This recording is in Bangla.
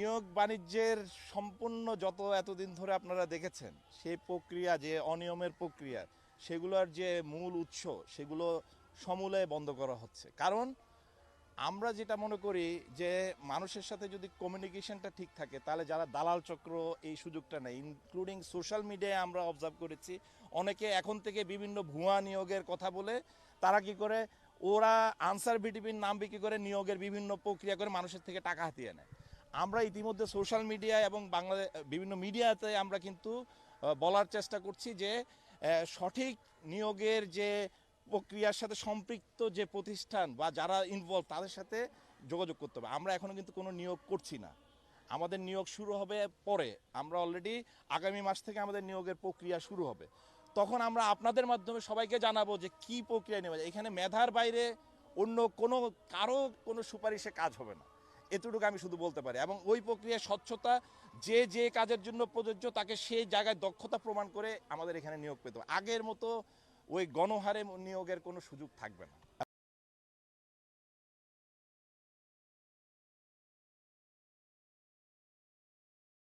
নিয়োগ বাণিজ্যের সম্পূর্ণ যত এতদিন ধরে আপনারা দেখেছেন, সেই প্রক্রিয়া যে অনিয়মের প্রক্রিয়া, সেগুলোর যে মূল উৎস, সেগুলো সমূলে বন্ধ করা হচ্ছে। কারণ আমরা যেটা মনে করি যে মানুষের সাথে যদি কমিউনিকেশনটা ঠিক থাকে, তাহলে যারা দালাল চক্র এই সুযোগটা নেই ইনক্লুডিং সোশ্যাল মিডিয়ায় আমরা অবজার্ভ করেছি, অনেকে এখন থেকে বিভিন্ন ভুয়া নিয়োগের কথা বলে, তারা কি করে, ওরা আনসার বিটিপির নাম বিক্রি করে নিয়োগের বিভিন্ন প্রক্রিয়া করে মানুষের থেকে টাকা হাতিয়ে নেয়। আমরা ইতিমধ্যে সোশ্যাল মিডিয়া এবং বাংলাদেশ বিভিন্ন মিডিয়াতে আমরা কিন্তু বলার চেষ্টা করছি যে সঠিক নিয়োগের যে প্রক্রিয়ার সাথে সম্পৃক্ত যে প্রতিষ্ঠান বা যারা ইনভলভ তাদের সাথে যোগাযোগ করতে হবে। আমরা এখনও কিন্তু কোনো নিয়োগ করছি না। আমাদের নিয়োগ শুরু হবে পরে। আমরা অলরেডি আগামী মাস থেকে আমাদের নিয়োগের প্রক্রিয়া শুরু হবে। তখন আমরা আপনাদের মাধ্যমে সবাইকে জানাব যে কি প্রক্রিয়া নেওয়া যায় এখানে মেধার বাইরে অন্য কোনো, কারও কোনো সুপারিশে কাজ হবে না। এতটুকু আমি শুধু বলতে পারি। এবং ওই প্রক্রিয়ায় স্বচ্ছতা, যে যে কাজের জন্য প্রযোজ্য, তাকে সেই জায়গায় দক্ষতা প্রমাণ করে আমাদের এখানে নিয়োগ পেতে হবে। আগের মতো ওই গণহারে নিয়োগের কোনো সুযোগ থাকবে না।